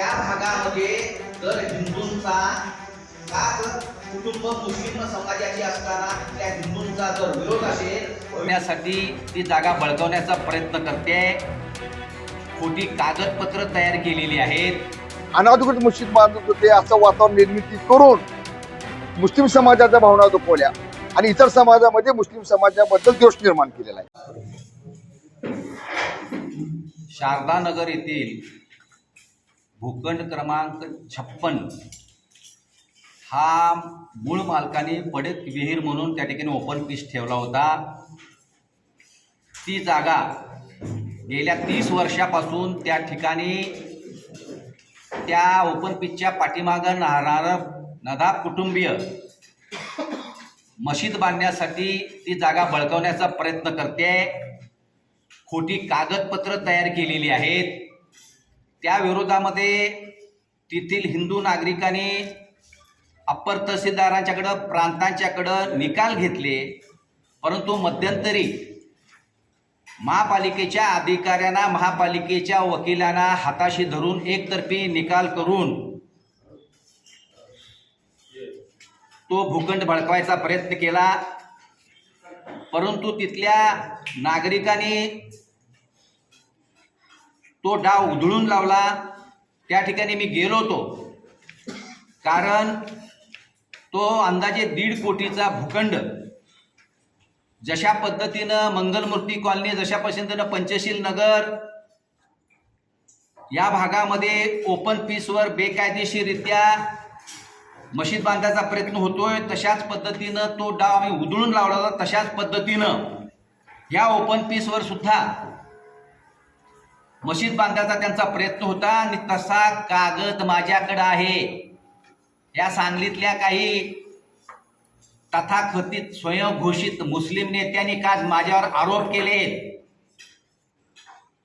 त्या भागामध्ये तर हिंदूंचा का कुटुंब मुस्लिम समाजाची असताना त्या हिंदूंचा जर विरोध असेल होण्यासाठी ती जागा बळकावण्याचा प्रयत्न करते. खोटी कागदपत्र तयार केलेली आहेत. अनाधिकृत मशीद बांधत होते असं वातावरण निर्मिती करून मुस्लिम समाजाच्या भावना दुखवल्या आणि इतर समाजामध्ये मुस्लिम समाजाबद्दल दोष निर्माण केलेला आहे. शारदा नगर येथील भूखंड क्रमांक छप्पन. हा मूळ मालकाने पडक विहीर म्हणून त्या ठिकाणी ओपन पीस ठेवला होता. ती जागा गेल्या तीस वर्षापासून त्या ठिकाणी त्या ओपन पीचच्या पाठीमागं राहणारं नदाब कुटुंबीय मशीद बांधण्यासाठी ती जागा बळकवण्याचा प्रयत्न करते. खोटी कागदपत्र तयार केलेली आहेत. त्या विरोधामध्ये तेथील हिंदू नागरिकांनी अप्पर तहसीलदारांच्याकडं प्रांतांच्याकडं निकाल घेतले. परंतु मध्यंतरी महापालिकेच्या अधिकाऱ्यांना महापालिकेच्या वकिलांना हाताशी धरून एकतर्फी निकाल करून तो भूखंड भडकवायचा प्रयत्न केला. परंतु तिथल्या नागरिकांनी तो डाव उधळून लावला. त्या ठिकाणी मी गेलो होतो. कारण तो अंदाजे दीड कोटीचा भूखंड. जशा पद्धतीनं मंगलमूर्ती कॉलनी जशा पद्धतीनं पंचशील नगर या भागामध्ये ओपन पीसवर बेकायदेशीररित्या मशीद बांधायचा प्रयत्न होतोय. तशाच पद्धतीनं तो डाव आम्ही उधळून लावला होता. तशाच पद्धतीनं या ओपन पीसवर सुद्धा मशीद बांधायचा त्यांचा प्रयत्न होता आणि तसा कागद माझ्याकडं आहे. या सांगलीतल्या काही तथाकथित स्वयंघोषित मुस्लिम नेत्यांनी काल माझ्यावर आरोप केले.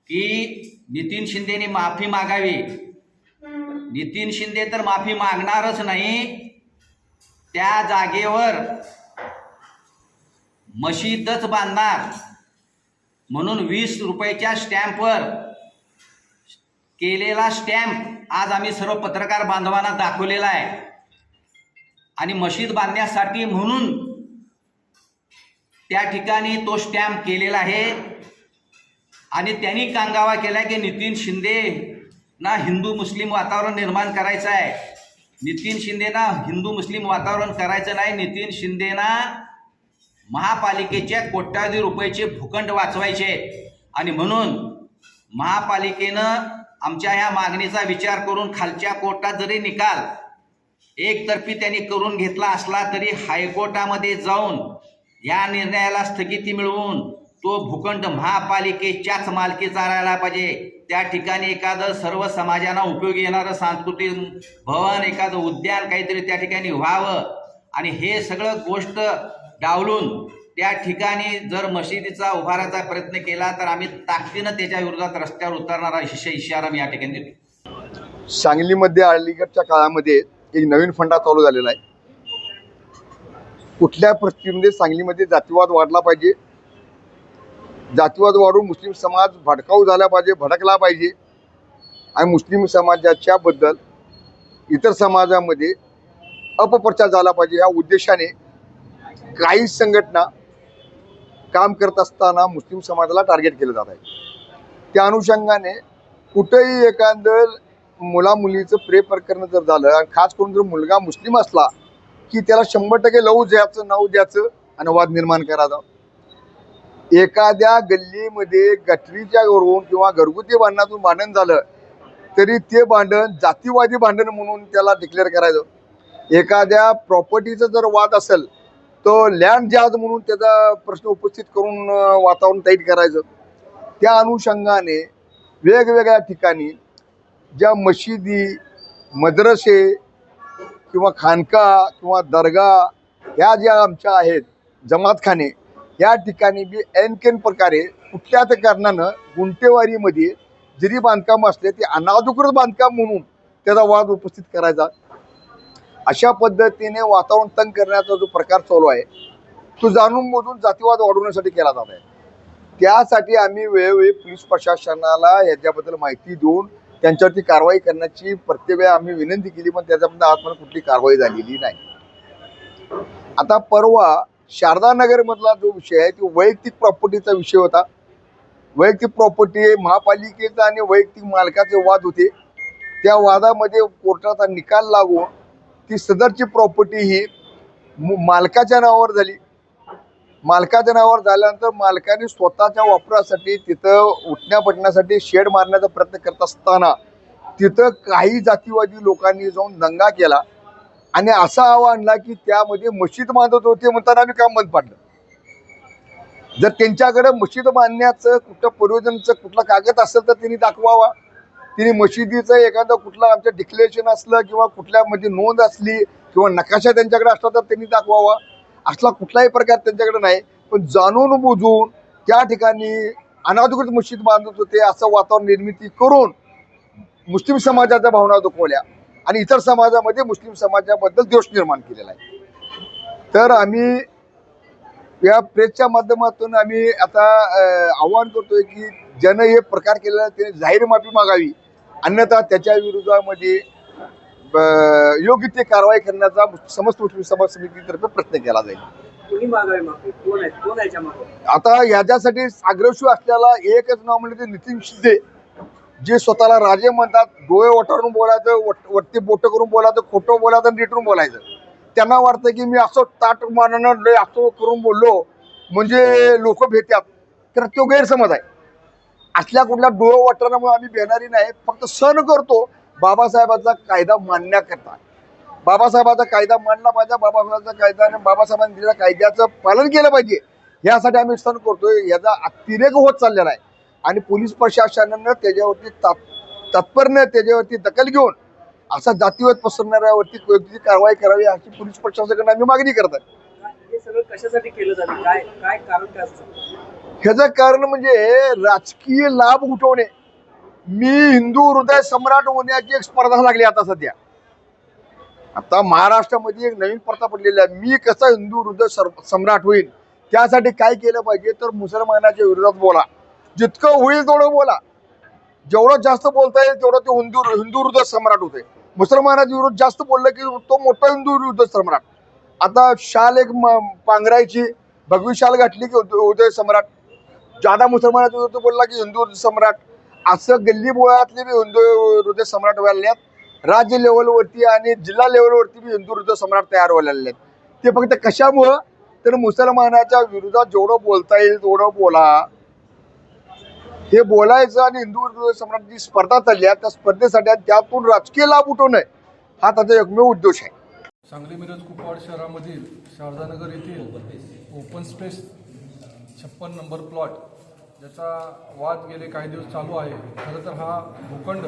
की नितीन शिंदेनी माफी मागावी. नितीन शिंदे तर माफी मागणारच नाही. त्या जागेवर मशीदच बांधणार. म्हणून वीस रुपयाच्या स्टॅम्पवर केलेला स्टॅम्प आज आम्ही सर्व पत्रकार बांधवांना दाखवलेला आहे. आणि मशीद बांधण्यासाठी म्हणून त्या ठिकाणी तो स्टॅम्प केलेला आहे. आणि त्यांनी कांगावा केला की नितीन शिंदे ना हिंदू मुस्लिम वातावरण निर्माण करायचं आहे. नितीन शिंदेना हिंदू मुस्लिम वातावरण करायचं नाही. नितीन शिंदेना महापालिकेच्या कोट्यावधी रुपयाचे भूखंड वाचवायचे. आणि म्हणून महापालिकेनं आमच्या ह्या मागणीचा विचार करून खालच्या कोर्टात जरी निकाल एकतर्फी त्यांनी करून घेतला असला तरी हायकोर्टामध्ये जाऊन या निर्णयाला स्थगिती मिळवून तो भूखंड महापालिकेच्याच मालकीचा राहायला पाहिजे. त्या ठिकाणी एखादं सर्व समाजांना उपयोगी येणारं सांस्कृतिक भवन एखादं उद्यान काहीतरी त्या ठिकाणी व्हावं. आणि हे सगळं गोष्ट डावलून त्या ठिकाणी जर मशिदीचा उभारायचा प्रयत्न केला तर आम्ही ताकदीनं त्याच्या विरोधात रस्त्यावर उतरणारा इश- इशारा मी या ठिकाणी देतो. सांगलीमध्ये अलीकडच्या काळामध्ये एक नवीन फंडा चालू झालेला आहे. कुठल्या परिस्थितीमध्ये सांगलीमध्ये जातीवाद वाढला पाहिजे? जातीवाद वाढून मुस्लिम समाज भडकाऊ झाला पाहिजे भडकला पाहिजे. आणि मुस्लिम समाजाच्या बद्दल इतर समाजामध्ये अपप्रचार झाला पाहिजे ह्या उद्देशाने काही संघटना काम करत असताना मुस्लिम समाजाला टार्गेट केलं जात आहे. त्या अनुषंगाने कुठंही एखादं मुला मुलीचं प्रेम प्रकरण जर झालं आणि खास करून जर मुलगा मुस्लिम असला की त्याला शंभर टक्के लव द्यायचं नऊ द्यायचं आणि वाद निर्माण करायचा. एखाद्या गल्लीमध्ये गटरीच्या वरून किंवा घरगुती भांडणातून भांडण झालं तरी ते भांडण जातीवादी भांडण म्हणून त्याला डिक्लेअर करायचं. एखाद्या प्रॉपर्टीचा जर वाद असेल तो लँड जहाज म्हणून त्याचा प्रश्न उपस्थित करून वातावरण टाईट करायचं. त्या अनुषंगाने वेगवेगळ्या ठिकाणी ज्या मशिदी मद्रसे किंवा खानका किंवा दर्गा ह्या ज्या आमच्या आहेत जमातखाने या ठिकाणी बी एनकेन प्रकारे कुठल्या तर कारणानं गुंटेवारीमध्ये जरी बांधकाम असले ते अनाधिकृत बांधकाम म्हणून त्याचा वाद उपस्थित करायचा. अशा पद्धतीने वातावरण तंग करण्याचा जो प्रकार चालू आहे तो जाणून बुजून जातीवाद वाढवण्यासाठी केला जात आहे. त्यासाठी आम्ही वेळोवेळी पोलीस प्रशासनाला याच्याबद्दल माहिती देऊन त्यांच्यावरती कारवाई करण्याची प्रत्येक वेळा आम्ही विनंती केली पण त्याच्याबद्दल आजपर्यंत कुठली कारवाई झालेली नाही. आता परवा शारदा जो विषय आहे तो वैयक्तिक प्रॉपर्टीचा विषय होता. वैयक्तिक प्रॉपर्टी महापालिकेचा आणि वैयक्तिक मालकाचे वाद होते. त्या वादामध्ये कोर्टाचा निकाल लागून ती सदरची प्रॉपर्टी ही मालकाच्या नावावर झाली. मालकाच्या नावावर झाल्यानंतर मालकाने स्वतःच्या वापरासाठी तिथं उठण्या पटण्यासाठी शेड मारण्याचा प्रयत्न करत असताना तिथं काही जातीवादी लोकांनी जाऊन दंगा केला आणि असा हवा आणला की त्यामध्ये मशीद बांधत होते म्हणताना आम्ही काम बंद पाडलं. जर त्यांच्याकडे मशीद बांधण्याचं कुठं प्रयोजनचं कुठला कागद असेल तर त्यांनी दाखवावा. तिने मशिदीचं एखादं कुठलं आमचं डिक्लेरेशन असलं किंवा कुठल्यामध्ये म्हणजे नोंद असली किंवा नकाशा त्यांच्याकडे असला तर त्यांनी दाखवावा. असला कुठलाही प्रकार त्यांच्याकडे नाही. पण जाणून बुजून त्या ठिकाणी अनाधिकृत मशीद बांधत होते असं वातावरण निर्मिती करून मुस्लिम समाजाच्या भावना दुखवल्या. आणि इतर समाजामध्ये मुस्लिम समाजाबद्दल दोष निर्माण केलेला आहे. तर आम्ही या प्रेसच्या माध्यमातून आम्ही आता आव्हान करतोय की ज्यानं हे प्रकार केलेला त्याने जाहीर माफी मागावी. अन्यथा त्याच्या विरोधामध्ये योग्य ते कारवाई करण्याचा समस्त समाज समितीतर्फे प्रयत्न केला जाईल. आता ह्याच्यासाठी आग्रशू असलेला एकच नाव म्हणजे ते नितीन शिंदे जे स्वतःला राजे म्हणतात डोळे वटारून बोलायचं वरती बोटं करून बोलायचं खोटं बोलायचं आणि रिटून बोलायचं. त्यांना वाटतं की मी असं ताट मानणं असं करून बोललो म्हणजे लोक भेटतात. तर तो गैरसमज आहे. असल्या कुठल्या डोळे वाटण्यामुळे आम्ही बेनारी नाही फक्त सण करतो. बाबासाहेबांचा कायदा मानण्याकरता बाबासाहेबांचा कायदा मानला पाहिजे बाबासाहेबांचा कायदा आणि बाबासाहेबांनी दिलेल्या कायद्याचं पालन केलं पाहिजे. यासाठी आम्ही सण करतोय याचा अतिरेक होत चाललेला आहे. आणि पोलीस प्रशासनानं त्याच्यावरती तात तत्परनं त्याच्यावरती दखल घेऊन असा जातीवाद पसरणाऱ्यावरती कोणती कारवाई करावी अशी पोलीस प्रशासनाकडे आम्ही मागणी करत आहे हे सगळं कशासाठी केलं जातं? काय काय कारण काय असतं ह्याचं कारण म्हणजे राजकीय लाभ उठवणे. मी हिंदू हृदय सम्राट होण्याची एक स्पर्धा लागली आता सध्या. आता महाराष्ट्रामध्ये एक नवीन प्रथा पडलेली आहे. मी कसा हिंदू हृदय सम्राट होईल त्यासाठी काय केलं पाहिजे? तर मुसलमानाच्या विरोधात बोला. जितकं होईल तेवढं बोला. जेवढं जास्त बोलता येईल तेवढं ते हिंदू हिंदू हृदय सम्राट होते मुसलमानाच्या विरोध जास्त बोललं की तो मोठा हिंदू हृदय सम्राट. आता शाल एक पांघरायची भगवी शाल घातली की उदय सम्राट. जादा मुसलमानाच्या विरुद्ध बोलला की हिंदू हृदय सम्राट असं गल्ली बोळातले बी हिंदू हृदय सम्राट व्हायला आहेत राज्य लेवलवरती आणि जिल्हा लेवलवरती बी हिंदू हृदय सम्राट तयार व्हायला लागले आहेत ते फक्त कशामुळं? तर मुसलमानाच्या विरोधात जेवढं बोलता येईल तेवढं बोला. हे बोलायचं आणि हिंदू हृदय सम्राट जी स्पर्धा चालली आहे त्या स्पर्धेसाठी त्यातून राजकीय लाभ उठवणं हा त्याचा एकमेव उद्देश आहे. सांगली मिरज कुपवाड शहरामधील शारदानगर येथील ओपन स्पेस छप्पन नंबर प्लॉट ज्याचा वाद गेले काही दिवस चालू आहे. खरं तर हा भूखंड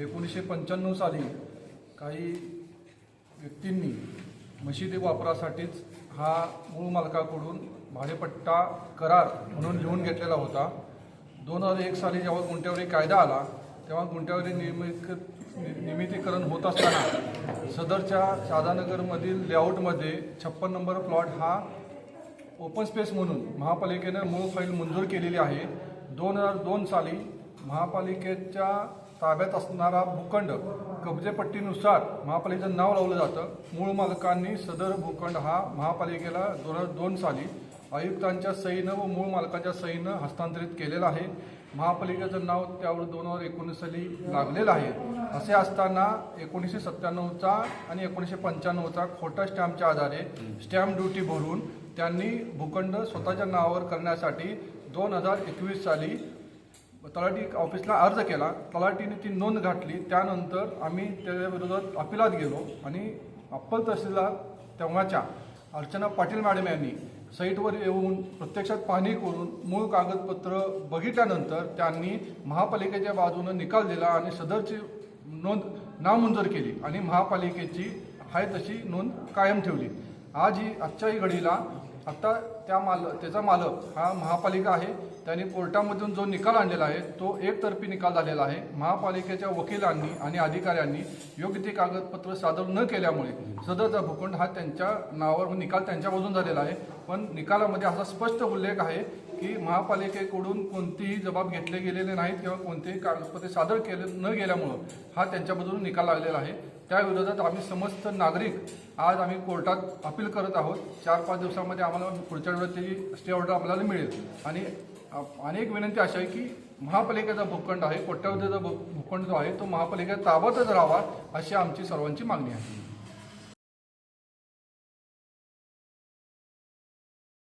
एकोणीसशे पंच्याण्णव साली काही व्यक्तींनी मशिदी वापरासाठीच हा मूळ मालकाकडून भाडेपट्टा करार म्हणून लिहून घेतलेला होता. दोन हजार एक साली जेव्हा गुंट्यावरी कायदा आला तेव्हा गुंट्यावरी नियमित नियमितीकरण होत असताना सदरच्या शादानगरमधील लेआउटमध्ये छप्पन नंबर प्लॉट हा ओपन स्पेस म्हणून महापालिकेनं मूळ फाईल मंजूर केलेली आहे. दोन हजार दोन साली महापालिकेच्या ताब्यात असणारा भूखंड कब्जेपट्टीनुसार महापालिकेचं नाव लावलं जातं. मूळ मालकांनी सदर भूखंड हा महापालिकेला दोन हजार दोन साली आयुक्तांच्या सहीनं व मूळ मालकाच्या सहीनं हस्तांतरित केलेला आहे. महापालिकेचं नाव त्यावर दोन हजार एकोणीस साली लागलेलं आहे. असे असताना एकोणीसशे सत्त्याण्णवचा आणि एकोणीसशे पंच्याण्णवचा खोटा स्टॅम्पच्या आधारे स्टॅम्प ड्युटी भरून त्यांनी भूखंड स्वतःच्या नावावर करण्यासाठी दोन हजार एकवीस साली तलाठी ऑफिसला अर्ज केला. तलाठीने ती नोंद घातली. त्यानंतर आम्ही त्याविरोधात अपिलात गेलो आणि अप्पल तहसीलदार तेव्हाच्या अर्चना पाटील मॅडम यांनी साईटवर येऊन प्रत्यक्षात पाहणी करून मूळ कागदपत्र बघितल्यानंतर त्यांनी महापालिकेच्या बाजूनं निकाल दिला आणि सदरची नोंद नामंजूर केली आणि महापालिकेची आहे तशी नोंद कायम ठेवली. आज ही आजच्याही घडीला आता त्या माल त्याचा मालक हा महापालिका आहे. त्यांनी कोर्टामधून जो निकाल आणलेला आहे तो एकतर्फी निकाल झालेला आहे. महापालिकेच्या वकिलांनी आणि अधिकाऱ्यांनी योग्य ते कागदपत्र सादर न केल्यामुळे सदरचा भूखंड हा त्यांच्या नावावर निकाल त्यांच्या बाजून झालेला आहे. पण निकालामध्ये असा स्पष्ट उल्लेख आहे की महापालिकेकडून कोणतीही जबाब घेतले गेलेले नाहीत किंवा कोणतेही कागदपत्रे सादर केले न गेल्यामुळं हा त्यांच्याबद्दल निकाल लागलेला आहे. त्या विरोधात आम्ही समस्त नागरिक आज आम्ही कोर्टात अपील करत आहोत. चार पाच दिवसामध्ये आम्हाला पुढच्या वेळेस त्याची स्टे ऑर्डर आपल्याला मिळेल. आणि अनेक विनंती अशा आहे की महापालिकेचा भूखंड आहे कोट्यावधीचा भू- भूखंड जो आहे तो महापालिकेत ताब्यातच राहावा अशी आमची सर्वांची मागणी आहे.